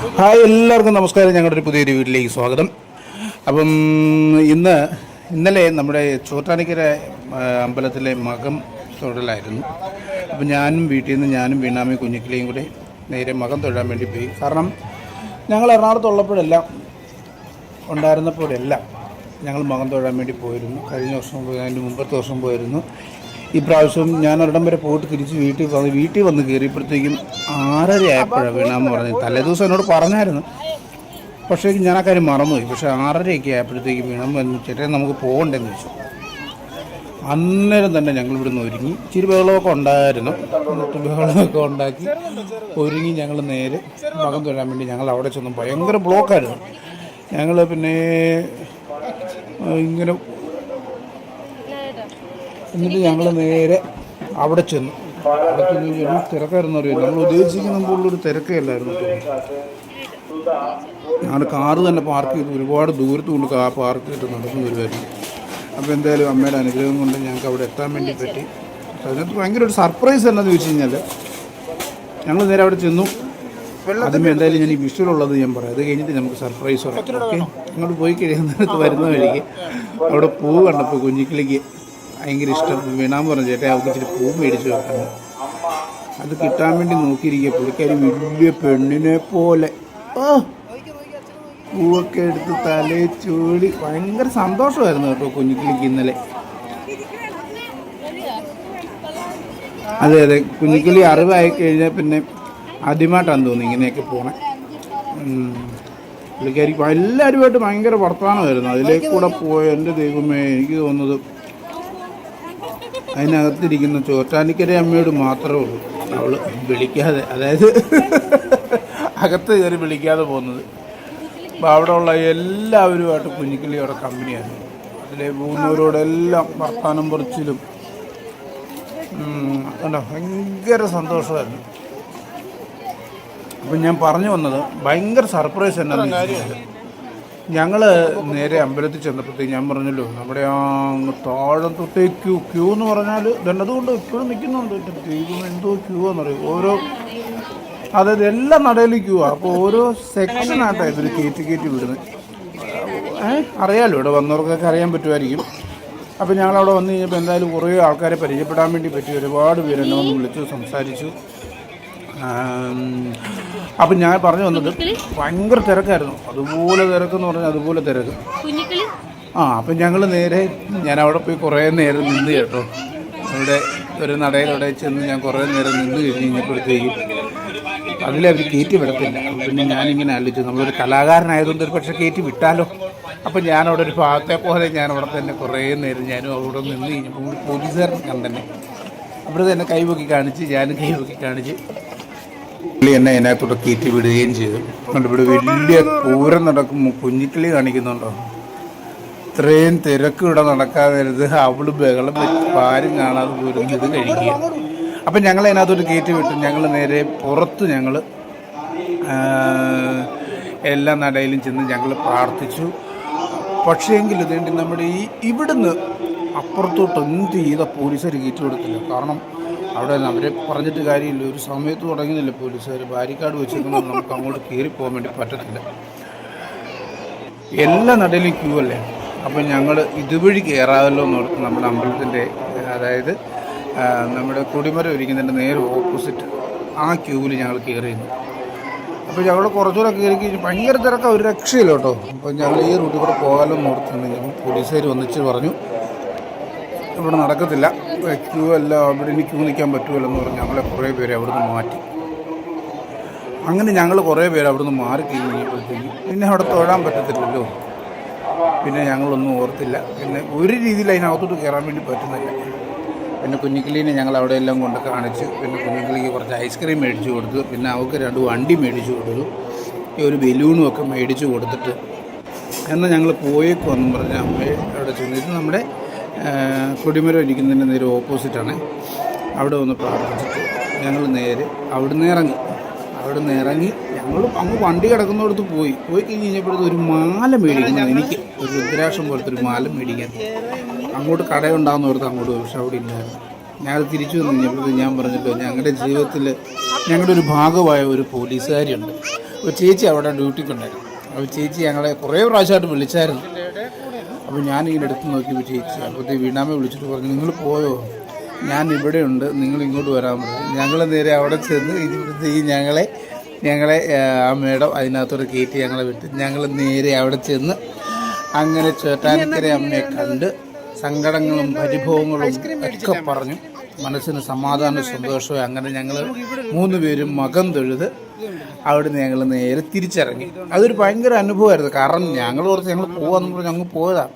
Hi എല്ലാവർക്കും നമസ്കാരം. ഞങ്ങളുടെ ഒരു പുതിയൊരു വീട്ടിലേക്ക് സ്വാഗതം. അപ്പം ഇന്ന് ഇന്നലെ നമ്മുടെ ചോറ്റാനിക്കര അമ്പലത്തിലെ മകം തൊഴലായിരുന്നു. അപ്പം ഞാനും വീട്ടിൽ നിന്ന് ഞാനും വീണാമി കുഞ്ഞിക്കിളിയും കൂടി നേരെ മകം തൊഴാൻ വേണ്ടി പോയി. കാരണം ഞങ്ങൾ എറണാകുളത്തുള്ളപ്പോഴെല്ലാം ഉണ്ടായിരുന്നപ്പോഴെല്ലാം ഞങ്ങൾ മകം തൊഴാൻ വേണ്ടി പോയിരുന്നു. കഴിഞ്ഞ വർഷം അതിന്റെ മുമ്പത്തെ വർഷം പോയിരുന്നു. ഈ പ്രാവശ്യം ഞാൻ ഒരിടം വരെ പോയിട്ട് തിരിച്ച് വീട്ടിൽ വന്ന് വീട്ടിൽ വന്ന് കയറിയപ്പോഴത്തേക്കും ആറര ആയപ്പോഴാണ് വീണാന്ന് പറഞ്ഞത്. തലേദിവസം എന്നോട് പറഞ്ഞായിരുന്നു. പക്ഷേ ഞാൻ ആ കാര്യം മറന്നുപോയി. പക്ഷേ ആറരയൊക്കെ ആയപ്പോഴത്തേക്കും വീണം വന്ന് ചേട്ടൻ നമുക്ക് പോകണ്ടെന്ന് ചോദിച്ചു. അന്നേരം തന്നെ ഞങ്ങൾ ഇവിടുന്ന് ഒരുങ്ങി. ഇച്ചിരി ബഹളമൊക്കെ ഉണ്ടായിരുന്നു. എന്നിട്ട് ബഹളമൊക്കെ ഉണ്ടാക്കി ഒരുങ്ങി ഞങ്ങൾ നേരെ മകം തൊഴാൻ വേണ്ടി ഞങ്ങൾ അവിടെ ചെന്നു. ഭയങ്കര ബ്ലോക്കായിരുന്നു. ഞങ്ങൾ പിന്നെ ഇങ്ങനെ എന്നിട്ട് ഞങ്ങൾ നേരെ അവിടെ ചെന്നു. അവിടെ ചെന്ന് കഴിഞ്ഞാൽ തിരക്കായിരുന്നു അറിയില്ല നമ്മൾ ഉദ്ദേശിക്കുന്ന മുമ്പുള്ളൊരു തിരക്കല്ലായിരുന്നു ഞാൻ കാറ് തന്നെ പാർക്ക് ചെയ്ത് ഒരുപാട് ദൂരത്ത് കൊണ്ട് കാർ പാർക്ക് ചെയ്തിട്ട് നടന്നു വരുമായിരുന്നു അപ്പോൾ എന്തായാലും അമ്മയുടെ അനുഗ്രഹം കൊണ്ട് ഞങ്ങൾക്ക് അവിടെ എത്താൻ വേണ്ടി പറ്റി. അതിനകത്ത് ഭയങ്കര ഒരു സർപ്രൈസ് എന്നാന്ന് ചോദിച്ചു കഴിഞ്ഞാൽ ഞങ്ങൾ നേരെ അവിടെ ചെന്നു. അതിന് എന്തായാലും ഞാൻ ഈ വിഷുവിലുള്ളത് ഞാൻ പറയാം. അത് കഴിഞ്ഞിട്ട് നമുക്ക് സർപ്രൈസ് ഓക്കെ? അങ്ങോട്ട് പോയി കഴിയുന്നിടത്ത് വരുന്ന വഴിക്ക് അവിടെ പൂ കണ്ടപ്പോൾ കുഞ്ഞിക്കിളിക്ക്. ഭയങ്കര ഇഷ്ടം. വീണാൻ പറഞ്ഞു ചേട്ടാ അവൾക്ക് ഇച്ചിരി പൂ മേടിച്ചു വെക്കണം. അത് കിട്ടാൻ വേണ്ടി നോക്കിയിരിക്കുക. പുള്ളിക്കാരി വലിയ പെണ്ണിനെ പോലെ. പൂവൊക്കെ എടുത്ത് തലേ ചൂടി. ഭയങ്കര സന്തോഷമായിരുന്നു കേട്ടോ കുഞ്ഞിക്കിളിക്ക് ഇന്നലെ. അതെ അതെ. കുഞ്ഞിക്കിളി അറിവായി കഴിഞ്ഞാൽ പിന്നെ ആദ്യമായിട്ടാണ് തോന്നുന്നു ഇങ്ങനെയൊക്കെ പോണേ. പുള്ളിക്കാരിക്ക് എല്ലാവരുമായിട്ട് ഭയങ്കര വർത്തമാനമായിരുന്നു. അതിലേക്ക് കൂടെ പോയ എന്റെ ദൈവമേ എനിക്ക് തോന്നുന്നത് അതിനകത്തിരിക്കുന്ന ചോറ്റാനിക്കര അമ്മയോട് മാത്രമേ ഉള്ളൂ. അവൾ വിളിക്കാതെ അതായത് അകത്ത് കയറി വിളിക്കാതെ പോകുന്നത്. അപ്പോൾ അവിടെ ഉള്ള എല്ലാവരുമായിട്ട് കുഞ്ഞിക്കിളിയുടെ കമ്പനിയാണ്. അതിലെ പോകുന്നവരോടെല്ലാം വർത്താനം പറിച്ചിലും. കണ്ടോ? ഭയങ്കര സന്തോഷമായിരുന്നു. അപ്പം ഞാൻ പറഞ്ഞു വന്നത് ഭയങ്കര സർപ്രൈസ് എന്നാണ് ഞങ്ങൾ നേരെ അമ്പലത്തിൽ ചെന്നപ്പോഴത്തേക്ക് ഞാൻ പറഞ്ഞല്ലോ നമ്മുടെ ആ താഴം തൊട്ടേ ക്യൂ ക്യൂ എന്ന് പറഞ്ഞാൽ ദണ്ടതുകൊണ്ട് ഇപ്പോഴും നിൽക്കുന്നുണ്ട്. ദൈവം എന്തോ ക്യൂ എന്നറിയും? ഓരോ അതായത് എല്ലാ നടയിലും ക്യൂ ആണ് അപ്പോൾ ഓരോ സെക്ഷനായിട്ടാണ് ഇവർ കയറ്റി കയറ്റി വിടുന്നത് അറിയാമല്ലോ ഇവിടെ വന്നവർക്കൊക്കെ അറിയാൻ പറ്റുമായിരിക്കും. അപ്പോൾ ഞങ്ങളവിടെ വന്നു കഴിഞ്ഞപ്പോൾ എന്തായാലും കുറേ ആൾക്കാരെ പരിചയപ്പെടാൻ വേണ്ടി പറ്റി. ഒരുപാട് പേര് എന്നെ വന്ന് വിളിച്ചു സംസാരിച്ചു. അപ്പം ഞാൻ പറഞ്ഞു വന്നത് ഭയങ്കര തിരക്കായിരുന്നു. അതുപോലെ തിരക്കെന്ന് പറഞ്ഞാൽ അതുപോലെ തിരക്ക്. ആ അപ്പം ഞങ്ങൾ നേരെ ഞാൻ അവിടെ പോയി കുറേ നേരം നിന്ന് കേട്ടോ. അവിടെ ഒരു നടയിലവിടെ ചെന്ന് ഞാൻ കുറേ നേരം നിന്ന് കഴിഞ്ഞ് കഴിഞ്ഞപ്പോഴത്തേക്കും അതിലവർ കയറ്റി വിടത്തില്ല. പിന്നെ ഞാനിങ്ങനെ ആലോചിച്ചു നമ്മളൊരു കലാകാരനായതുകൊണ്ട് ഒരു പക്ഷേ കയറ്റി വിട്ടാലോ? അപ്പം ഞാനവിടെ ഒരു ഭാഗത്തെ പോലെ ഞാൻ അവിടെ തന്നെ കുറേ നേരം ഞാനും അവിടെ നിന്ന് കഴിഞ്ഞപ്പോൾ പോലീസുകാരൻ പോലീസുകാരൻ കണ്ടെന്നെ അവിടെ തന്നെ കൈവക്കി കാണിച്ച് ഞാനും കൈവക്കി കാണിച്ച്. പുള്ളി എന്നെ അതിനകത്തോട്ട് കയറ്റി വിടുകയും ചെയ്തു. അതുകൊണ്ട് ഇവിടെ വലിയ പൂരം നടക്കുമ്പോൾ കുഞ്ഞിക്കിളി കാണിക്കുന്നുണ്ടോ? ഇത്രയും തിരക്ക് ഇവിടെ നടക്കാതിരുത് അവൾ ബഹളം ആരും കാണാതെ പോലും ഇത് കഴിക്കുക. അപ്പം ഞങ്ങൾ അതിനകത്തോട്ട് കയറ്റി വിട്ടു. ഞങ്ങൾ നേരെ പുറത്ത് ഞങ്ങൾ എല്ലാ നടയിലും ചെന്ന് ഞങ്ങൾ പ്രാർത്ഥിച്ചു. പക്ഷേങ്കിൽ ഇതേണ്ടി നമ്മുടെ ഈ ഇവിടുന്ന് അപ്പുറത്തോട്ട് എന്ത് ചെയ്ത പോലീസുകാർ കയറ്റി കൊടുത്തില്ല? കാരണം അവിടെ അവർ പറഞ്ഞിട്ട് കാര്യമില്ല. ഒരു സമയത്ത് തുടങ്ങുന്നില്ല പോലീസുകാർ ബാരിക്കാട് വെച്ചിരിക്കുന്നത് നമുക്ക് അങ്ങോട്ട് കയറി പോകാൻ വേണ്ടി പറ്റത്തില്ല. എല്ലാ നടയിലും ക്യൂ അല്ലേ? അപ്പം ഞങ്ങൾ ഇതുവഴി കയറാമല്ലോ എന്ന് ഓർത്ത് നമ്മുടെ അമ്പലത്തിന്റെ അതായത് നമ്മുടെ കൊടിമരം ഇരിക്കുന്നതിന്റെ നേരെ ഓപ്പോസിറ്റ് ആ ക്യൂവിൽ ഞങ്ങൾ കയറിയിരുന്നു അപ്പോൾ ഞങ്ങൾ കുറച്ചുകൂടെ കയറി കഴിഞ്ഞ് ഭയങ്കര തിരക്കാണ് ഒരു രക്ഷയില്ല കേട്ടോ. അപ്പോൾ ഞങ്ങൾ ഈ റൂട്ടിൽ കൂടെ പോകാമല്ലോ എന്ന് ഓർത്തുണ്ടെങ്കിൽ പോലീസുകാർ ഒന്നിച്ച് പറഞ്ഞു. ഇവിടെ നടക്കത്തില്ല. ക്യൂ അല്ല അവിടെ ഇനി ക്യൂ നിൽക്കാൻ പറ്റുമല്ലോ എന്ന് പറഞ്ഞ് ഞങ്ങളെ കുറേ പേരെ അവിടുന്ന് മാറ്റി. അങ്ങനെ ഞങ്ങൾ കുറേ പേര് അവിടുന്ന് മാറി കഴിഞ്ഞപ്പോഴത്തേക്കും പിന്നെ അവിടെ തൊഴാൻ പറ്റത്തില്ലല്ലോ. പിന്നെ ഞങ്ങളൊന്നും ഓർത്തില്ല. പിന്നെ ഒരു രീതിയിൽ അതിനകത്തോട്ട് കയറാൻ വേണ്ടി പറ്റുന്നില്ല. പിന്നെ കുഞ്ഞിക്കിളീനെ ഞങ്ങൾ അവിടെ എല്ലാം കൊണ്ട് കാണിച്ച് പിന്നെ കുഞ്ഞിക്കിളിക്ക് കുറച്ച് ഐസ്ക്രീം മേടിച്ചു കൊടുത്തു. പിന്നെ അവൾക്ക് രണ്ട് വണ്ടി മേടിച്ചു കൊടുത്തു. ഈ ഒരു ബലൂണും ഒക്കെ മേടിച്ചു കൊടുത്തിട്ട്. എന്നാൽ ഞങ്ങൾ പോയേക്കുമെന്നും പറഞ്ഞ അമ്മയെ അവിടെ ചെന്നിട്ട് നമ്മുടെ കൊടിമരം ഇരിക്കുന്നതിന്റെ നേരെ ഓപ്പോസിറ്റാണ്. അവിടെ വന്ന് പ്രാർത്ഥിച്ചിട്ട് ഞങ്ങൾ നേരെ അവിടുന്ന് ഇറങ്ങി. അവിടുന്ന് ഇറങ്ങി ഞങ്ങൾ അങ്ങ് വണ്ടി കിടക്കുന്നിടത്ത് പോയി. പോയി കഴിഞ്ഞ് കഴിഞ്ഞപ്പോഴത്തെ ഒരു മാല മേടിക്കുന്നു. എനിക്ക് ഒരു രുദ്രാക്ഷം പോലത്തെ ഒരു മാല മേടിക്കാൻ. അങ്ങോട്ട് കടയുണ്ടാകുന്ന ഓർത്ത് അങ്ങോട്ട് പക്ഷെ അവിടെ ഇല്ലായിരുന്നു. ഞാൻ തിരിച്ചു വന്നു കഴിഞ്ഞപ്പോഴത്തേക്ക് ഞാൻ പറഞ്ഞിട്ട് ഞങ്ങളുടെ ജീവിതത്തിൽ ഞങ്ങളുടെ ഒരു ഭാഗമായ ഒരു പോലീസുകാരിയുണ്ട്. ഒരു ചേച്ചി അവിടെ ഡ്യൂട്ടിക്കുണ്ടായിരുന്നു അപ്പോൾ ചേച്ചി ഞങ്ങളെ കുറേ പ്രാവശ്യമായിട്ട് വിളിച്ചായിരുന്നു. അപ്പോൾ ഞാനിങ്ങനെ എടുത്ത് നോക്കി വിജയിച്ചു. അപ്പോഴത്തെ വീണാമ്മ വിളിച്ചിട്ട് പറഞ്ഞു നിങ്ങൾ പോയോ? ഞാൻ ഇവിടെയുണ്ട്. നിങ്ങൾ ഇങ്ങോട്ട് വരാൻ പറഞ്ഞു. ഞങ്ങൾ നേരെ അവിടെ ചെന്ന് ഇവിടുത്തെ ഈ ഞങ്ങളെ ഞങ്ങളെ ആ, മേഡം അതിനകത്തോട് കയറ്റി ഞങ്ങളെ വിട്ട് ഞങ്ങൾ നേരെ അവിടെ ചെന്ന് അങ്ങനെ ചേട്ടാനിക്കര അമ്മയെ കണ്ട് സങ്കടങ്ങളും പരിഭവങ്ങളും ഒക്കെ പറഞ്ഞു. മനസ്സിന് സമാധാനവും സന്തോഷവും അങ്ങനെ ഞങ്ങൾ മൂന്ന് പേരും മകം തൊഴുത് അവിടുന്ന് ഞങ്ങൾ നേരെ തിരിച്ചിറങ്ങി. അതൊരു ഭയങ്കര അനുഭവമായിരുന്നു. കാരണം ഞങ്ങൾ ഓർത്ത് ഞങ്ങൾ പോകാമെന്ന് പറഞ്ഞ് ഞങ്ങൾ പോയതാണ്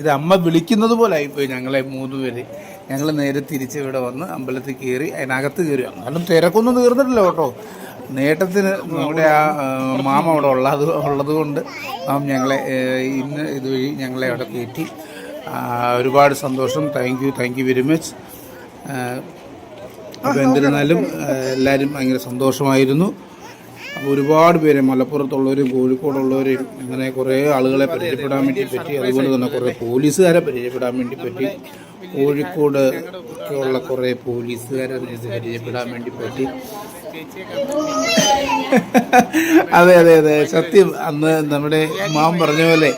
ഇത് അമ്മ വിളിക്കുന്നത് പോലെ ആയിപ്പോയി ഞങ്ങളെ മൂന്ന് പേര്. ഞങ്ങൾ നേരെ തിരിച്ച് ഇവിടെ വന്ന് അമ്പലത്തിൽ കയറി അതിനകത്ത് കയറി. എന്നാലും തിരക്കൊന്നും തീർന്നിട്ടില്ല കേട്ടോ. നേട്ടത്തിന് നമ്മുടെ ആ മാമ അവിടെ ഉള്ളത് ഉള്ളത് കൊണ്ട് മാം ഞങ്ങളെ ഇന്ന് ഇതുവഴി ഞങ്ങളെ അവിടെ കയറ്റി. ഒരുപാട് സന്തോഷം. Thank you thank you very much അപ്പോൾ എന്നിരുന്നാലും എല്ലാവരും ഭയങ്കര സന്തോഷമായിരുന്നു. അപ്പോൾ ഒരുപാട് പേര് മലപ്പുറത്തുള്ളവരും കോഴിക്കോടുള്ളവരും അങ്ങനെ കുറേ ആളുകളെ പരിചയപ്പെടാൻ വേണ്ടി പറ്റി. അതുപോലെ തന്നെ കുറേ പോലീസുകാരെ പരിചയപ്പെടാൻ വേണ്ടി പറ്റി. കോഴിക്കോട് ഉള്ള കുറേ പോലീസുകാരെ പരിചയപ്പെടാൻ വേണ്ടി പറ്റി. അതെ അതെ അതെ. സത്യം അന്ന് നമ്മുടെ മാം പറഞ്ഞ പോലെ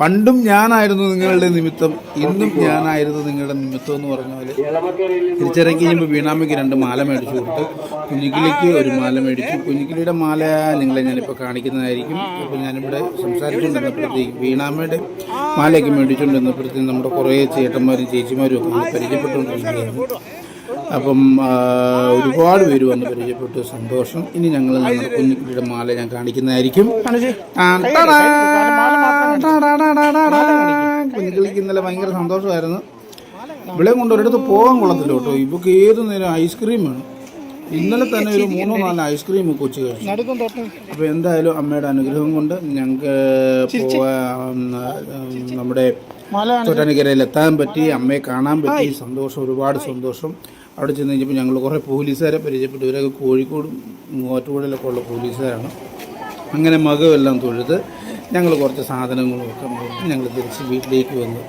പണ്ടും ഞാനായിരുന്നു നിങ്ങളുടെ നിമിത്തം ഇന്നും ഞാനായിരുന്നു നിങ്ങളുടെ നിമിത്തം എന്ന് പറഞ്ഞാൽ തിരിച്ചിറങ്ങി കഴിയുമ്പോൾ വീണാമ്മയ്ക്ക് രണ്ട് മാല മേടിച്ചു കൊടുത്തു കുഞ്ഞിക്കിളിക്ക് ഒരു മാല മേടിച്ചു. കുഞ്ഞിക്കിളിയുടെ മാല നിങ്ങളെ ഞാനിപ്പോൾ കാണിക്കുന്നതായിരിക്കും. അപ്പോൾ ഞാനിവിടെ സംസാരിച്ചുകൊണ്ടിരുന്നപ്പോഴത്തേക്ക് വീണാമ്മയുടെ മാലയൊക്കെ മേടിച്ചുകൊണ്ടിരുന്നപ്പോഴത്തേക്കും നമ്മുടെ കുറേ ചേട്ടന്മാരും ചേച്ചിമാരും ഒക്കെ പരിചയപ്പെട്ടുകൊണ്ടിരിക്കുകയായിരുന്നു അപ്പം ഒരുപാട് പേര് വന്ന് പരിചയപ്പെട്ടു. സന്തോഷം. ഇനി ഞങ്ങൾ ഞങ്ങളുടെ കുഞ്ഞിക്കിളിയുടെ മാല ഞാൻ കാണിക്കുന്നതായിരിക്കും. കുഞ്ഞിക്കിളിക്ക് ഇന്നലെ ഭയങ്കര സന്തോഷമായിരുന്നു. ഇവിടെ കൊണ്ട് ഒരിടത്ത് പോകാൻ കൊള്ളത്തില്ല കേട്ടോ. ഇവക്ക് ഏത് നേരം ഐസ്ക്രീം വേണം? ഇന്നലെ തന്നെ ഒരു മൂന്നോ നാലോ ഐസ്ക്രീം കൊച്ചു കഴിച്ചു. അപ്പോൾ എന്തായാലും അമ്മയുടെ അനുഗ്രഹം കൊണ്ട് ഞങ്ങൾക്ക് നമ്മുടെ തൊട്ടാനിക്കരയിൽ എത്താൻ പറ്റി അമ്മയെ കാണാൻ പറ്റി. സന്തോഷം ഒരുപാട് സന്തോഷം. അവിടെ ചെന്ന് കഴിഞ്ഞപ്പോൾ ഞങ്ങൾ കുറേ പോലീസുകാരെ പരിചയപ്പെട്ടു. ഇവരൊക്കെ കോഴിക്കോടും മൂവാറ്റുപുഴയിലൊക്കെ ഉള്ള പോലീസുകാരാണ്. അങ്ങനെ മകമെല്ലാം തൊഴുത് ഞങ്ങൾ കുറച്ച് സാധനങ്ങളും ഒക്കെ ഞങ്ങൾ തിരിച്ച് വീട്ടിലേക്ക് വന്നു.